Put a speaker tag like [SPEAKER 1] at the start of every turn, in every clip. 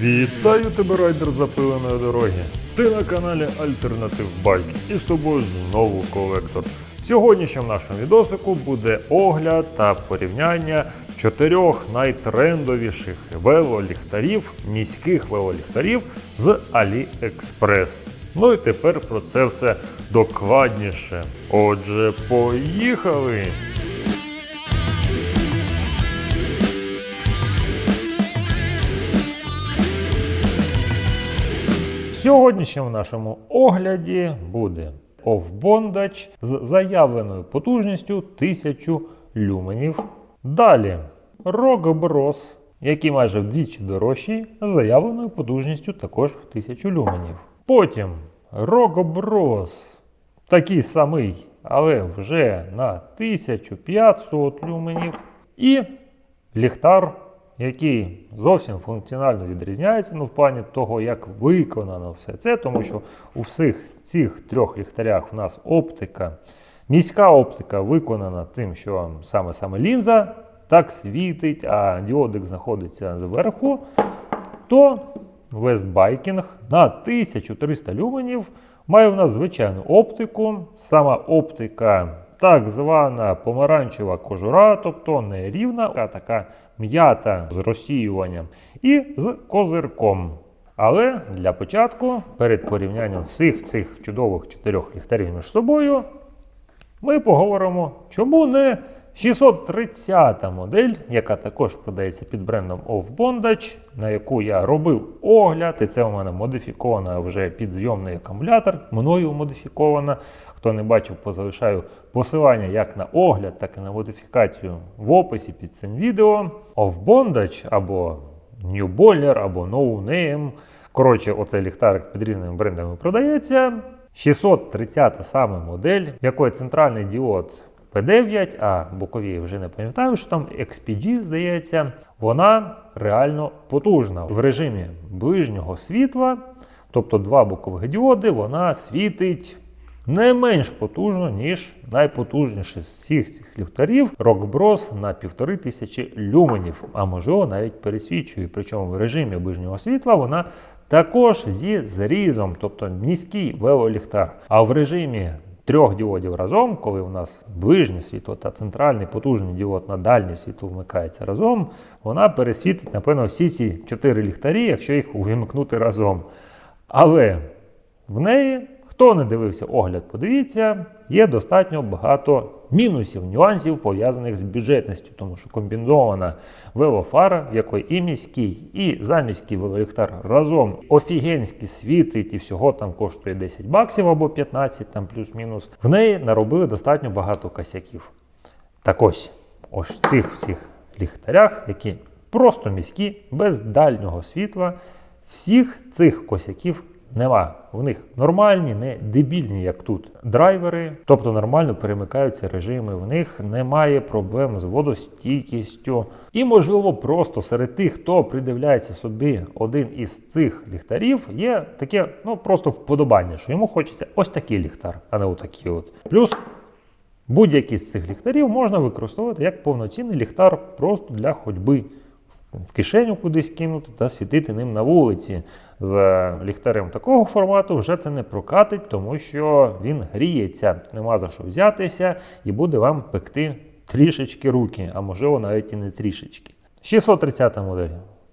[SPEAKER 1] Вітаю тебе, райдер запиленої дороги. Ти на каналі Альтернатив Байк і з тобою знову колектор. Сьогодні в нашому відосику буде огляд та порівняння чотирьох найтрендовіших велоліхтарів, міських велоліхтарів з AliExpress. Ну і тепер про це все докладніше. Отже, поїхали! Сьогодні ще в нашому огляді буде Off-Bondage з заявленою потужністю 1000 люменів. Далі Rogue який майже вдвічі дорожчий, з заявленою потужністю також 1000 люменів. Потім Rogue такий самий, але вже на 1500 люменів. І ліхтар, який зовсім функціонально відрізняється, ну в плані того, як виконано все це, тому що у всіх цих трьох ліхтарях в нас оптика, міська оптика виконана тим, що саме саме лінза так світить, а діодик знаходиться зверху, то Westbiking на 1300 люменів має в нас звичайну оптику. Сама оптика так звана помаранчева кожура, тобто не рівна, а така м'ята з розсіюванням і з козирком. Але для початку, перед порівнянням всіх цих чудових чотирьох ліхтарів між собою, ми поговоримо, чому не 630 модель, яка також продається під брендом Off Bondage, на яку я робив огляд, і це у мене модифікована вже підзйомний акумулятор, мною модифікована. Хто не бачив, позалишаю посилання як на огляд, так і на модифікацію в описі під цим відео. Off Bondage або New Boiler, або No Name. Коротше, оцей ліхтарик під різними брендами продається. 630 саме модель, в якої центральний діод P9, а бокові вже не пам'ятаю, що там XPG, здається, вона реально потужна. В режимі ближнього світла, тобто два бокових діоди, вона світить не менш потужно, ніж найпотужніший з всіх цих ліхтарів Bros на 1500 люменів, а можливо навіть пересвічує. Причому в режимі ближнього світла вона також зі зрізом, тобто низький велоліхтар. А в режимі трьох діодів разом, коли у нас ближнє світло та центральний потужний діод на дальнє світло вмикається разом, вона пересвітить, напевно, всі ці чотири ліхтарі, якщо їх увімкнути разом. Але в неї, хто не дивився огляд, подивіться, є достатньо багато мінусів, нюансів пов'язаних з бюджетністю, тому що комбінована велофара, в якої і міський, і заміський велоліхтар разом офігенськи світить і всього там коштує 10 баксів або 15, там плюс-мінус. В неї наробили достатньо багато косяків. Так ось, ось в цих всіх ліхтарях, які просто міські, без дальнього світла, всіх цих косяків нема. В них нормальні, не дебільні, як тут, драйвери, тобто нормально перемикаються режими. В них немає проблем з водостійкістю. І, можливо, просто серед тих, хто придивляється собі один із цих ліхтарів, є таке, ну просто вподобання, що йому хочеться ось такий ліхтар, а не отакий от. Плюс Будь-який з цих ліхтарів можна використовувати як повноцінний ліхтар просто для ходьби в кишеню кудись кинути та світити ним на вулиці. З ліхтарем такого формату вже це не прокатить, тому що він гріється, нема за що взятися і буде вам пекти трішечки руки, а можливо навіть і не трішечки. 630 модель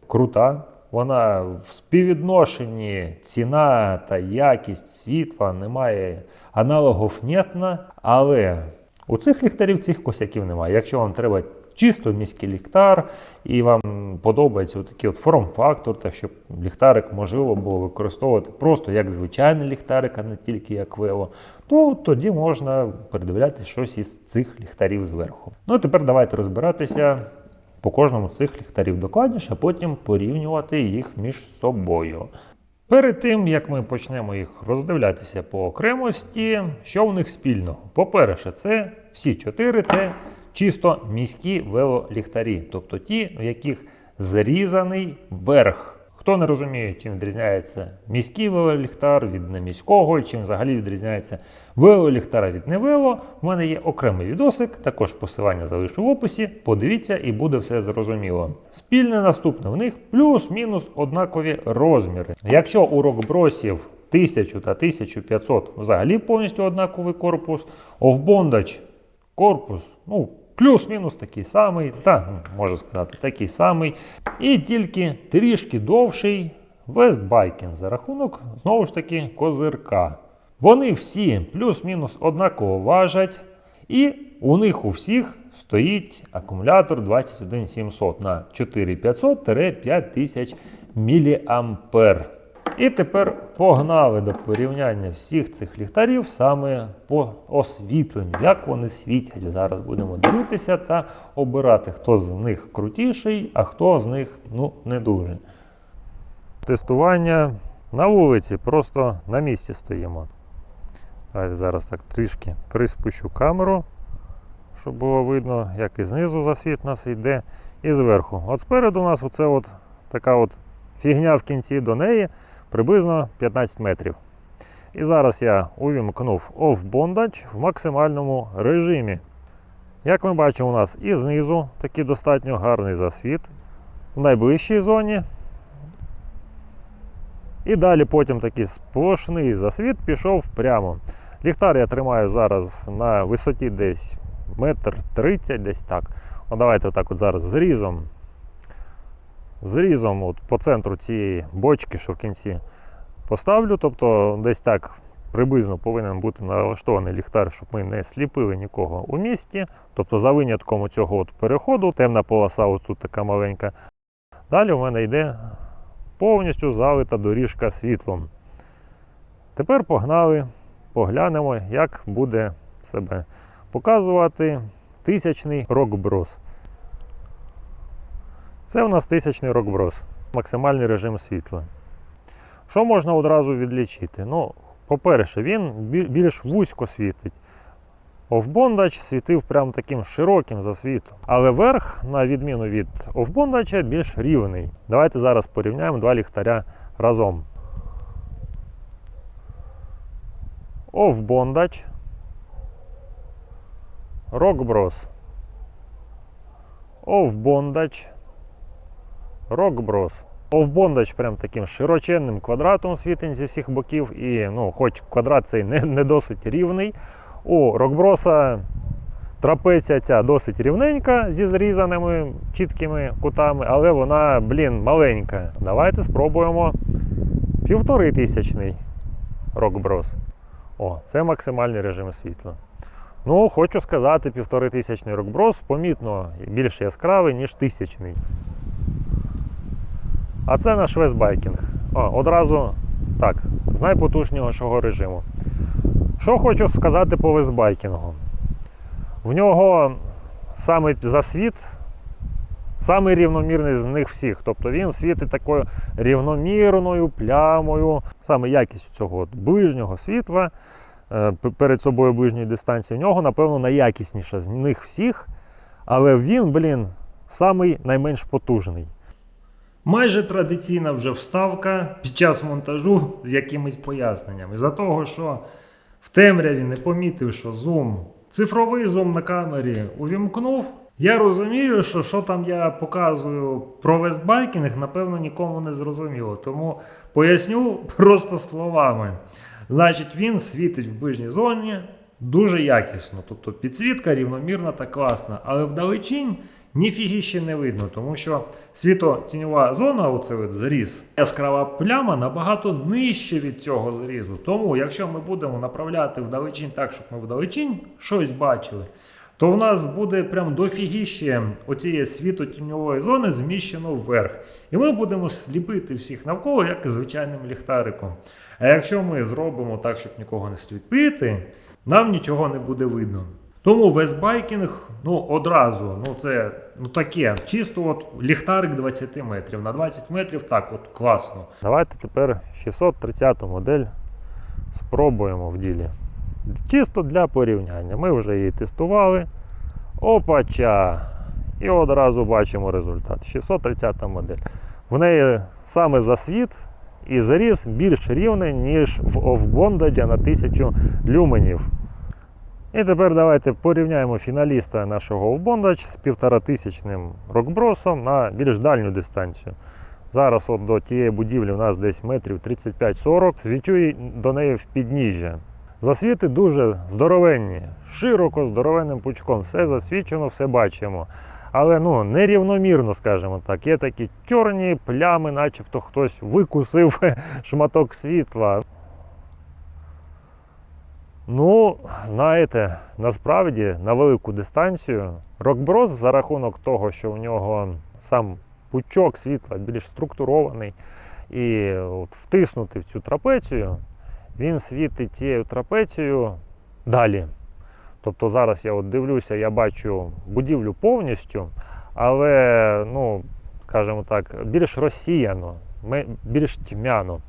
[SPEAKER 1] крута. Вона в співвідношенні ціна та якість світла немає аналогів нетна, але у цих ліхтарів цих косяків немає. Якщо вам треба чисто міський ліхтар і вам подобається такий от форм-фактор, та щоб ліхтарик можливо було використовувати просто як звичайний ліхтарик, а не тільки як вело, то тоді можна передивлятися щось із цих ліхтарів зверху. Ну і тепер давайте розбиратися по кожному з цих ліхтарів докладніше, а потім порівнювати їх між собою. Перед тим, як ми почнемо їх роздивлятися по окремості, що в них спільного? По-перше, це всі чотири це чисто міські велоліхтарі, тобто ті, в яких зрізаний верх. Хто не розуміє, чим відрізняється міський велоліхтар від неміського, чим взагалі відрізняється велоліхтара від невело, в мене є окремий відосик, також посилання залишу в описі. Подивіться і буде все зрозуміло. Спільне наступне в них плюс-мінус однакові розміри. Якщо у рокбросів 1000 та 1500 взагалі повністю однаковий корпус, овбондач корпус, ну, плюс-мінус такий самий, та ну, можна сказати, такий самий. І тільки трішки довший вестбайкінг за рахунок, знову ж таки, козирка. Вони всі плюс-мінус однаково важать, і у них у всіх стоїть акумулятор 21700 на 4500-5000 мА. І тепер погнали до порівняння всіх цих ліхтарів саме по освітленню, як вони світять. Зараз будемо дивитися та обирати, хто з них крутіший, а хто з них ну, не дуже. Тестування на вулиці, просто на місці стоїмо. Давайте зараз так трішки приспущу камеру, щоб було видно, як і знизу засвіт у нас йде, і зверху. От спереду у нас оце от така от фігня в кінці до неї приблизно 15 метрів. І зараз я увімкнув off-bondage в максимальному режимі. Як ми бачимо, у нас і знизу такий достатньо гарний засвіт в найближчій зоні. І далі потім такий сплошний засвіт пішов прямо. Ліхтар я тримаю зараз на висоті десь метр тридцять, десь так. О, давайте отак от зараз зрізом. Зрізом от по центру цієї бочки, що в кінці поставлю. Тобто десь так приблизно повинен бути налаштований ліхтар, щоб ми не сліпили нікого у місті. Тобто за винятком цього от переходу, темна полоса, ось тут така маленька. Далі у мене йде повністю залита доріжка світлом. Тепер погнали, поглянемо, як буде себе показувати тисячний рокброс. Це у нас тисячний рокброс, максимальний режим світла. Що можна одразу відлічити? Ну, по-перше, він більш вузько світить. Овбондач світив прям таким широким засвітом. Але верх, на відміну від овбондача, більш рівний. Давайте зараз порівняємо два ліхтаря разом. Овбондач. Рокброс. Овбондач. Рокброс. Овбондач прям таким широченним квадратом світить зі всіх боків. І ну, хоч квадрат цей не, не досить рівний. У рокброса трапеція ця досить рівненька зі зрізаними чіткими кутами, але вона, блін, маленька. Давайте спробуємо півтори тисячний рокброс. О, це максимальний режим світла. Ну, хочу сказати, півтори тисячний рокброс помітно більш яскравий, ніж тисячний. А це наш вестбайкінг. О, одразу так, з найпотужнішого режиму. Що хочу сказати по вестбайкінгу? В нього саме засвіт, самий рівномірний з них всіх. Тобто він світить такою рівномірною плямою, саме якість цього ближнього світла е, перед собою ближньої дистанції. В нього, напевно, найякісніша з них всіх, але він, блін, самий найменш потужний. Майже традиційна вже вставка під час монтажу з якимись поясненнями. За того, що в темряві не помітив, що зум, цифровий зум на камері увімкнув. Я розумію, що що там я показую про вестбайкінг, напевно, нікому не зрозуміло. Тому поясню просто словами. Значить, він світить в ближній зоні дуже якісно. Тобто підсвітка рівномірна та класна. Але вдалечінь ніфіги ще не видно, тому що світло-тіньова зона, оце от зріз, яскрава пляма набагато нижче від цього зрізу. Тому, якщо ми будемо направляти вдалечінь так, щоб ми вдалечінь щось бачили, то в нас буде прям дофігіще оцієї світло-тіньової зони зміщено вверх. І ми будемо сліпити всіх навколо, як звичайним ліхтариком. А якщо ми зробимо так, щоб нікого не сліпити, нам нічого не буде видно. Тому вестбайкінг, ну одразу, ну це ну таке, чисто от ліхтарик 20 метрів. На 20 метрів так от класно. Давайте тепер 630 модель спробуємо в ділі. Чисто для порівняння. Ми вже її тестували. Опача! І одразу бачимо результат. 630 модель. В неї саме засвіт і заріз більш рівний, ніж в Off-Bondage на 1000 люменів. І тепер давайте порівняємо фіналіста нашого Off-Bondage з півторатисячним рокбросом на більш дальню дистанцію. Зараз от до тієї будівлі у нас десь метрів 35-40. Свічу й до неї в підніжжя. Засвіти дуже здоровенні, широко, здоровенним пучком. Все засвічено, все бачимо. Але ну, нерівномірно, скажімо так. Є такі чорні плями, начебто хтось викусив шматок світла. Ну, знаєте, насправді на велику дистанцію рокброс за рахунок того, що в нього сам пучок світла більш структурований і от втиснути в цю трапецію, він світить цією трапецією далі. Тобто зараз я от дивлюся, я бачу будівлю повністю, але, ну, скажімо так, більш розсіяно, більш тьмяно.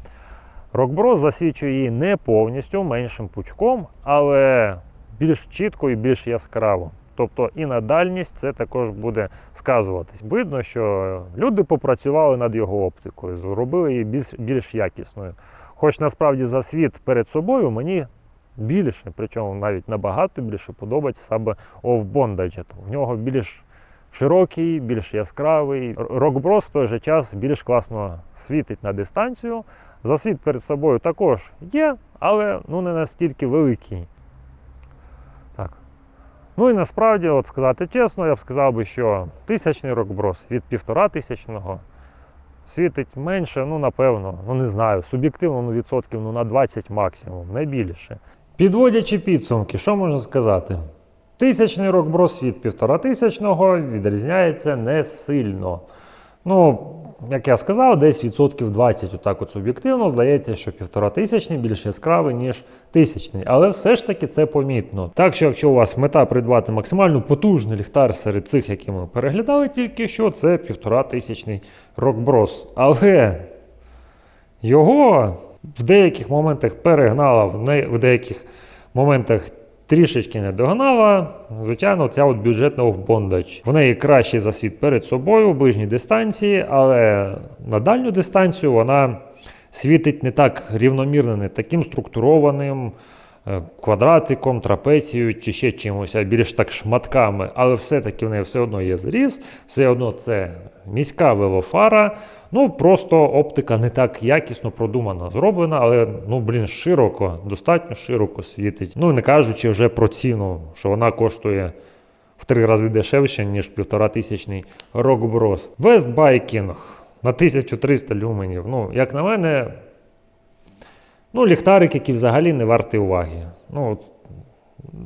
[SPEAKER 1] Рокброс засвічує її не повністю меншим пучком, але більш чітко і більш яскраво. Тобто і на дальність це також буде сказуватись. Видно, що люди попрацювали над його оптикою, зробили її більш, більш якісною. Хоч насправді засвіт перед собою мені більше, причому навіть набагато більше подобається саме Off-Bondage. В нього більш широкий, більш яскравий. Рокброс в той же час більш класно світить на дистанцію. Засвіт перед собою також є, але ну, не настільки великий. Так. Ну і насправді, от сказати чесно, я б сказав би, що тисячний рокброс від півтора тисячного світить менше, ну напевно, ну не знаю, суб'єктивно ну, відсотків ну, на 20 максимум, не більше. Підводячи підсумки, що можна сказати? Тисячний рокброс від півтора тисячного відрізняється не сильно. Ну, як я сказав, десь відсотків 20 отак от суб'єктивно здається, що півтора тисячний більш яскравий, ніж тисячний. Але все ж таки це помітно. Так що, якщо у вас мета придбати максимально потужний ліхтар серед цих, які ми переглядали тільки що, це півтора тисячний рокброс. Але його в деяких моментах перегнала, в деяких моментах трішечки не догнала. Звичайно, ця от бюджетна Off-Bondage. В неї кращий засвіт перед собою в ближній дистанції, але на дальню дистанцію вона світить не так рівномірно, не таким структурованим. е, Квадратиком, трапецією чи ще чимось, а більш так шматками, але все-таки в неї все одно є зріз, все одно це міська велофара. Ну просто оптика не так якісно продумана, зроблена, але ну блін, широко, достатньо широко світить. Ну не кажучи вже про ціну, що вона коштує в три рази дешевше, ніж півтора тисячний Rockbros. West Biking на 1300 люменів. Ну, як на мене, ну, ліхтарик, який взагалі не вартий уваги. Ну,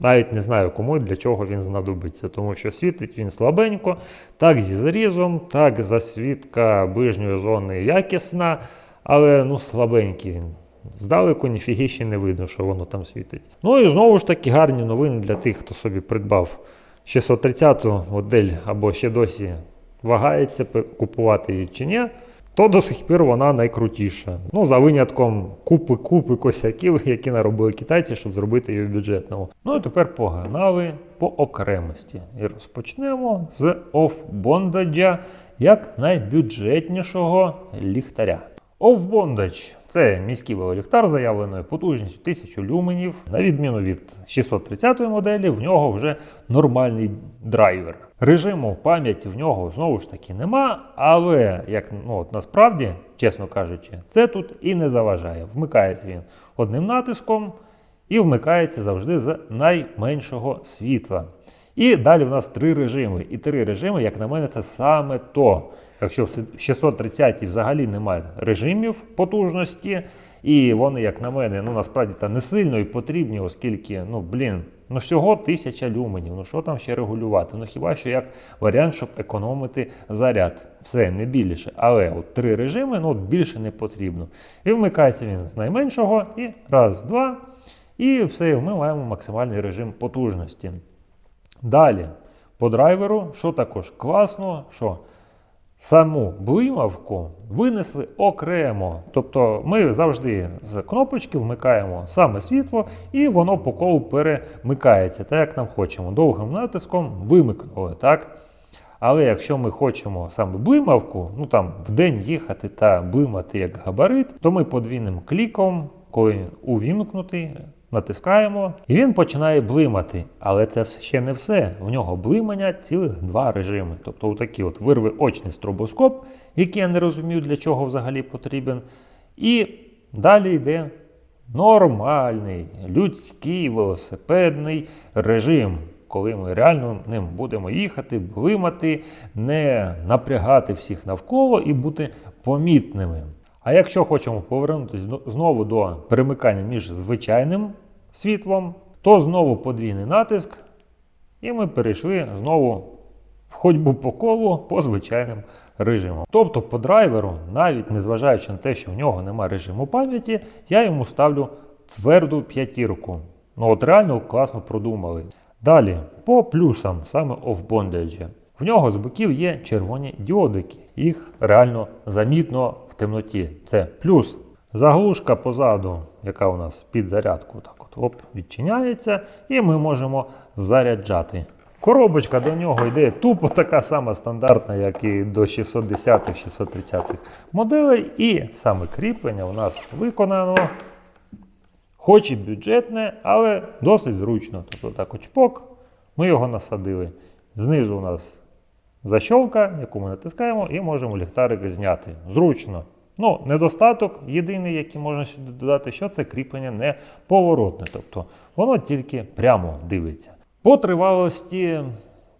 [SPEAKER 1] навіть не знаю, кому і для чого він знадобиться, тому що світить він слабенько, так зі зрізом, так засвітка ближньої зони якісна, але ну слабенький він. Здалеку ніфіги ще не видно, що воно там світить. Ну і знову ж таки гарні новини для тих, хто собі придбав 630-ту модель або ще досі вагається купувати її чи ні. То до сих пір вона найкрутіша. Ну, за винятком купи-купи косяків, які наробили китайці, щоб зробити її бюджетною. Ну і тепер погнали по окремості. І розпочнемо з оф-бондажа як найбюджетнішого ліхтаря. Off-Bondage – це міський велоліхтар заявленою потужністю 1000 люменів. На відміну від 630 моделі, в нього вже нормальний драйвер. Режиму пам'яті в нього знову ж таки нема, але як ну, от насправді, чесно кажучи, це тут і не заважає. Вмикається він одним натиском і вмикається завжди з найменшого світла. І далі в нас три режими. І три режими, як на мене, це саме то. Якщо в 630 взагалі немає режимів потужності, і вони, як на мене, ну насправді та не сильно і потрібні, оскільки, ну блін, ну всього 1000 люменів. Ну що там ще регулювати? Ну хіба що як варіант, щоб економити заряд. Все, не більше. Але от три режими ну, більше не потрібно. І вмикається він з найменшого, і раз, два. І все, ми маємо максимальний режим потужності. Далі, по драйверу, що також класно, що саму блимавку винесли окремо. Тобто ми завжди з кнопочки вмикаємо саме світло, і воно по колу перемикається, так як нам хочемо. Довгим натиском вимикнули. так? Але якщо ми хочемо саме блимавку, ну там в день їхати та блимати як габарит, то ми подвійним кліком, коли він увімкнутий, натискаємо, і він починає блимати. Але це ще не все. В нього блимання цілих два режими. Тобто, отакий от вирви очний стробоскоп, який я не розумію, для чого взагалі потрібен. І далі йде нормальний людський велосипедний режим, коли ми реально ним будемо їхати, блимати, не напрягати всіх навколо і бути помітними. А якщо хочемо повернутися знову до перемикання між звичайним світлом, то знову подвійний натиск, і ми перейшли знову в ходьбу по колу по звичайним режимам. Тобто по драйверу, навіть незважаючи на те, що в нього немає режиму пам'яті, я йому ставлю тверду п'ятірку. Ну от реально класно продумали. Далі, по плюсам, саме офбондеджі. В нього з боків є червоні діодики. Їх реально замітно темноті. Це плюс. Заглушка позаду, яка у нас під зарядку, так от оп, відчиняється, і ми можемо заряджати. Коробочка до нього йде тупо така сама стандартна, як і до 610-х, 630-х моделей. І саме кріплення у нас виконано хоч і бюджетне, але досить зручно. Тобто так очпок, ми його насадили. Знизу у нас защолка, яку ми натискаємо, і можемо ліхтарик зняти. Зручно. Ну, недостаток єдиний, який можна сюди додати, що це кріплення не поворотне. Тобто воно тільки прямо дивиться. По тривалості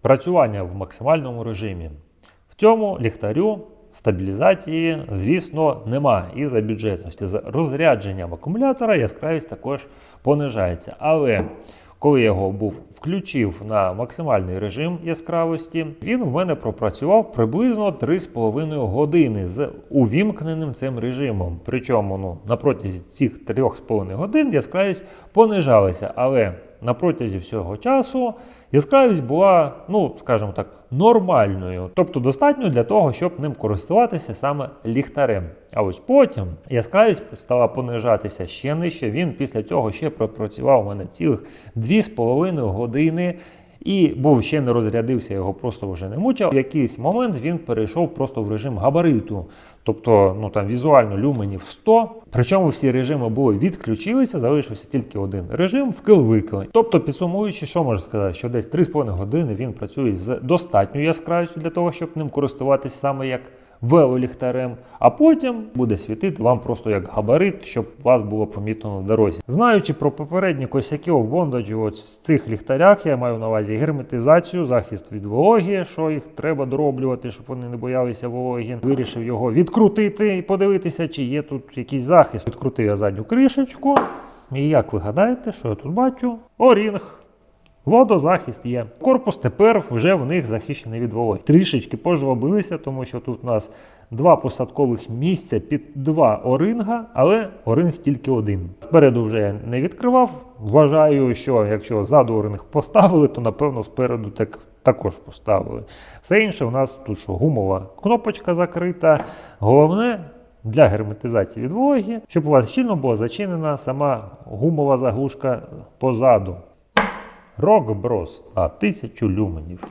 [SPEAKER 1] працювання в максимальному режимі. В цьому ліхтарю стабілізації, звісно, нема і за бюджетності. За розрядженням акумулятора яскравість також понижається. Але коли я його був включив на максимальний режим яскравості, він в мене пропрацював приблизно 3,5 години з увімкненим цим режимом. Причому ну, на протязі цих 3,5 годин яскравість понижалася, але на протязі всього часу яскравість була, ну скажімо так, нормальною, тобто достатньо для того, щоб ним користуватися саме ліхтарем. А ось потім яскравість стала понижатися ще нижче. Він після цього ще пропрацював у мене цілих 2,5 години. І був ще не розрядився, його просто вже не мучив. В якийсь момент він перейшов просто в режим габариту, тобто ну там візуально люменів 100. Причому всі режими були відключилися, залишився тільки один режим вкил-викил. Тобто, підсумуючи, що можна сказати, що десь 3,5 години він працює з достатньою яскравістю для того, щоб ним користуватись саме як велоліхтарем, а потім буде світити вам просто як габарит, щоб вас було помітно на дорозі. Знаючи про попередні косяки в бондаджі, от в цих ліхтарях я маю на увазі герметизацію, захист від вологи, що їх треба дороблювати, щоб вони не боялися вологи. Вирішив його відкрутити і подивитися, чи є тут якийсь захист. Відкрутив я задню кришечку. І як ви гадаєте, що я тут бачу? Орінг. Водозахист є. Корпус тепер вже в них захищений від вологи. Трішечки пожлобилися, тому що тут у нас два посадкових місця під два оринга, але оринг тільки один. Спереду вже не відкривав. Вважаю, що якщо ззаду оринг поставили, то напевно спереду так. Також поставили. Все інше у нас тут що гумова кнопочка закрита. Головне для герметизації від вологи, щоб у вас щільно була зачинена сама гумова заглушка позаду. Bros на 1000 люменів,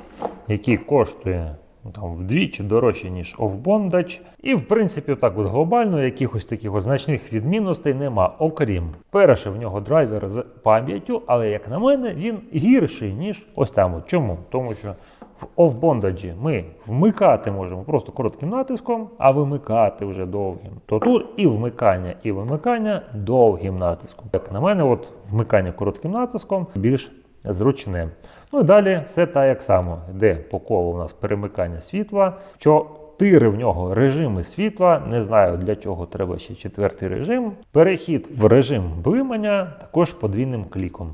[SPEAKER 1] який коштує ну, там, вдвічі дорожче, ніж Off-Bondage. І, в принципі, так от глобально якихось таких значних відмінностей нема. Окрім перше, в нього драйвер з пам'яттю, але, як на мене, він гірший, ніж ось там. Чому? Тому що в Off-Bondage ми вмикати можемо просто коротким натиском, а вимикати вже довгим. То тут і вмикання, і вимикання довгим натиском. Як на мене, от вмикання коротким натиском більш зручне. Ну і далі все так як само. Йде по колу у нас перемикання світла. що Чотири в нього режими світла. Не знаю для чого треба ще четвертий режим. Перехід в режим блимання також подвійним кліком.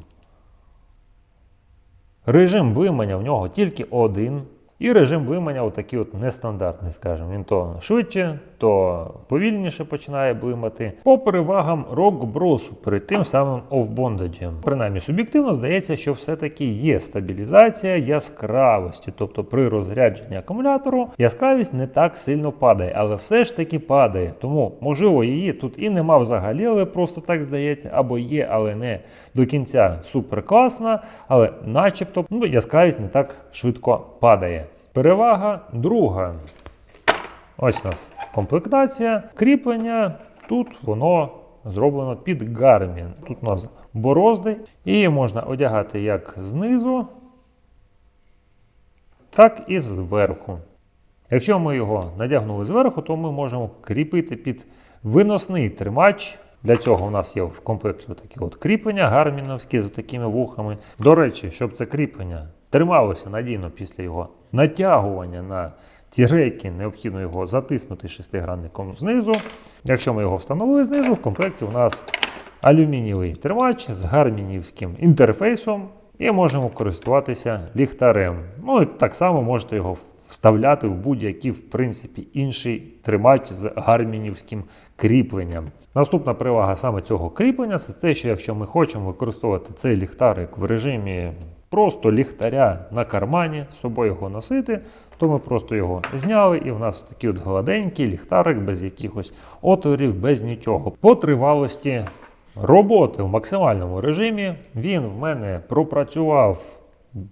[SPEAKER 1] Режим блимання в нього тільки один. І режим блимання отакий от нестандартний, скажімо. Він то швидше, то повільніше починає блимати. По перевагам Bros перед тим самим офбондаджем. Принаймні суб'єктивно здається, що все-таки є стабілізація яскравості. Тобто при розрядженні акумулятору яскравість не так сильно падає, але все ж таки падає. Тому, можливо, її тут і нема взагалі, але просто так здається, або є, але не до кінця супер класна, але начебто ну, яскравість не так швидко падає. Перевага друга. Ось у нас комплектація. Кріплення. Тут воно зроблено під Garmin. Тут у нас борозди, і можна одягати як знизу, так і зверху. Якщо ми його надягнули зверху, то ми можемо кріпити під виносний тримач. Для цього у нас є в комплекті такі от кріплення гарміновські з такими вухами. До речі, щоб це кріплення трималося надійно після його натягування на ці рейки, необхідно його затиснути шестигранником знизу. Якщо ми його встановили знизу, в комплекті у нас алюмінієвий тримач з гармінівським інтерфейсом і можемо користуватися ліхтарем. Ну і так само можете його вставляти в будь-який, в принципі, інший тримач з гармінівським кріпленням. Наступна перевага саме цього кріплення це те, що якщо ми хочемо використовувати цей ліхтарик в режимі просто ліхтаря на кармані, з собою його носити, то ми просто його зняли, і в нас такий от гладенький ліхтарик без якихось отворів, без нічого. По тривалості роботи в максимальному режимі він в мене пропрацював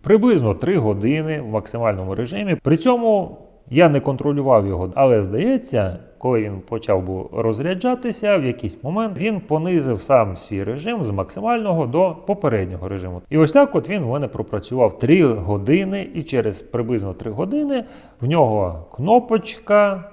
[SPEAKER 1] приблизно 3 години в максимальному режимі. При цьому я не контролював його, але здається, коли він почав був розряджатися, в якийсь момент він понизив сам свій режим з максимального до попереднього режиму. І ось так от він в мене пропрацював 3 години, і через приблизно 3 години в нього кнопочка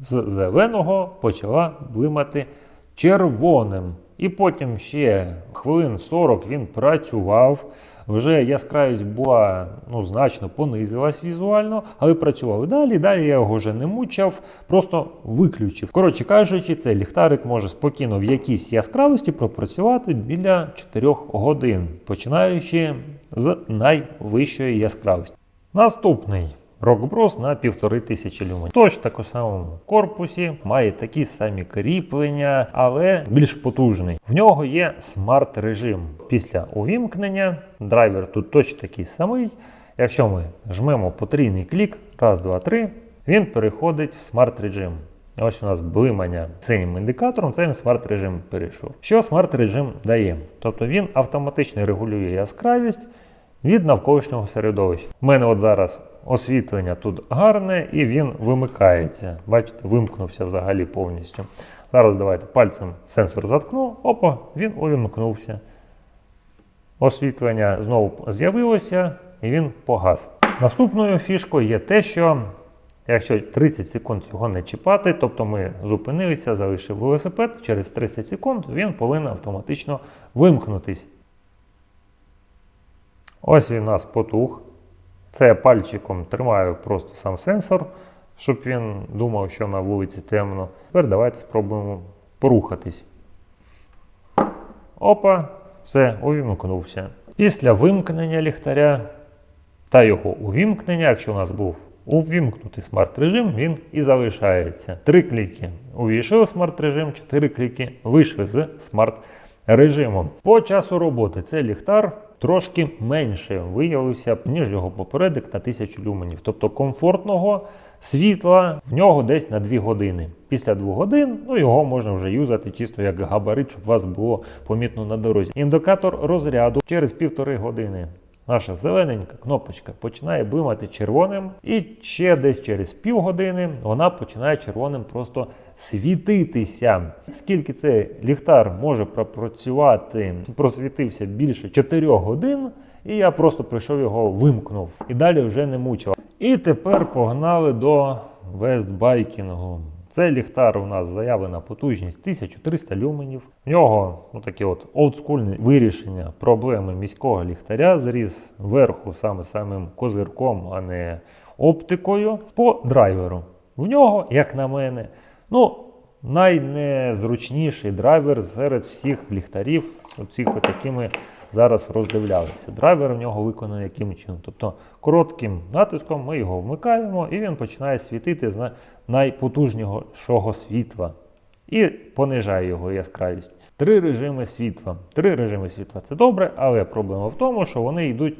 [SPEAKER 1] з зеленого почала блимати червоним. І потім ще хвилин 40 він працював. Вже яскравість була ну, значно понизилась візуально, але працювали далі. Далі я його вже не мучав, просто виключив. Коротше кажучи, цей ліхтарик може спокійно в якійсь яскравості пропрацювати біля 4 годин, починаючи з найвищої яскравості. Наступний. Rockbros на 1500 люмен. Точно так у самому корпусі, має такі самі кріплення, але більш потужний. В нього є смарт-режим. Після увімкнення драйвер тут точно такий самий. Якщо ми жмемо потрійний клік, раз, два, три, він переходить в смарт-режим. Ось у нас блимання синім індикатором, це він смарт-режим перейшов. Що смарт-режим дає? Тобто він автоматично регулює яскравість від навколишнього середовища. У мене от зараз освітлення тут гарне і він вимикається. Бачите, вимкнувся взагалі повністю. Зараз давайте пальцем сенсор заткну, опа, він увімкнувся. Освітлення знову з'явилося і він погас. Наступною фішкою є те, що якщо 30 секунд його не чіпати, тобто ми зупинилися, залишив велосипед, через 30 секунд він повинен автоматично вимкнутись. Ось він у нас потух. Це я пальчиком тримаю просто сам сенсор, щоб він думав, що на вулиці темно. Тепер давайте спробуємо порухатись. Опа, все, увімкнувся. Після вимкнення ліхтаря та його увімкнення, якщо у нас був увімкнутий смарт-режим, він і залишається. Три кліки увійшли в смарт-режим, чотири кліки вийшли з смарт-режиму. По часу роботи цей ліхтар трошки менше виявився, ніж його попередник на 1000 люменів. Тобто комфортного світла в нього десь на 2 години. Після 2 годин ну, його можна вже юзати чисто як габарит, щоб вас було помітно на дорозі. Індикатор розряду через півтори години. Наша зелененька кнопочка починає блимати червоним, і ще десь через півгодини вона починає червоним просто світитися. Скільки цей ліхтар може пропрацювати, просвітився більше 4 годин, і я просто прийшов його вимкнув. І далі вже не мучив. І тепер погнали до вестбайкінгу. Цей ліхтар у нас заявлена потужність 1300 люменів. В нього ну, таке от олдскульне вирішення проблеми міського ліхтаря зріз верху саме самим козирком, а не оптикою по драйверу. В нього, як на мене, ну, найнезручніший драйвер серед всіх ліхтарів, оцих такими зараз роздивлялися. Драйвер в нього виконаний яким чином. Тобто коротким натиском ми його вмикаємо і він починає світити з найпотужнішого світла. І понижає його яскравість. Три режими світла. Три режими світла це добре, але проблема в тому, що вони йдуть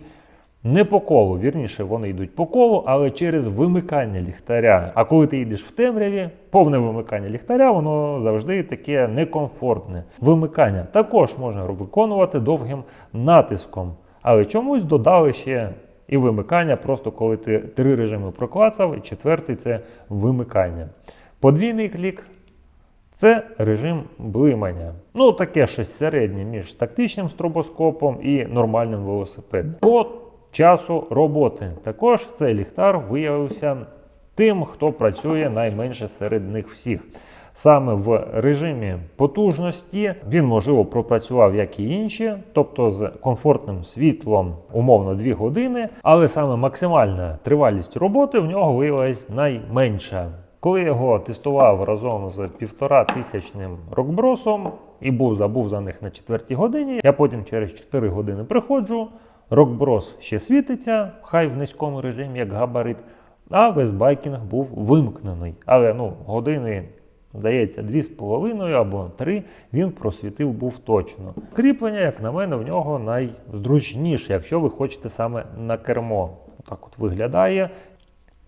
[SPEAKER 1] не по колу. Вірніше, вони йдуть по колу, але через вимикання ліхтаря. А коли ти йдеш в темряві, повне вимикання ліхтаря, воно завжди таке некомфортне. Вимикання також можна виконувати довгим натиском. Але чомусь додали ще і вимикання, просто коли ти три режими проклацав, і четвертий це вимикання. Подвійний клік це режим блимання. Ну, таке щось середнє між тактичним стробоскопом і нормальним велосипедом. Часу роботи також цей ліхтар виявився тим, хто працює найменше серед них всіх. Саме в режимі потужності він, можливо, пропрацював як і інші, тобто з комфортним світлом, умовно 2 години, але саме максимальна тривалість роботи в нього виявилась найменша. Коли його тестував разом з півтора тисячним рокбросом і був забув за них на четвертій годині, я потім через 4 години приходжу. Рокброс ще світиться, хай в низькому режимі, як габарит, а весь байкінг був вимкнений. Але ну, години, здається, 2,5 або 3 він просвітив був точно. Кріплення, як на мене, в нього найзручніше, якщо ви хочете саме на кермо. Так от виглядає,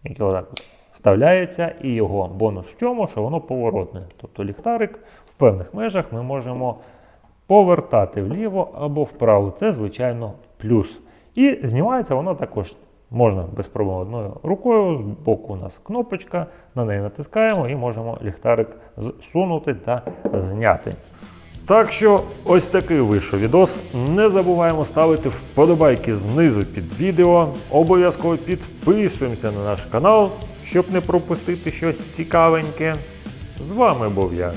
[SPEAKER 1] як його так вставляється, і його бонус в чому, що воно поворотне. Тобто ліхтарик в певних межах ми можемо повертати вліво або вправо. Це, звичайно, плюс. І знімається воно також можна без проблем одною рукою. З боку у нас кнопочка, на неї натискаємо і можемо ліхтарик зсунути та зняти. Так що ось такий вийшов відос. Не забуваємо ставити вподобайки знизу під відео. Обов'язково підписуємося на наш канал, щоб не пропустити щось цікавеньке. З вами був я,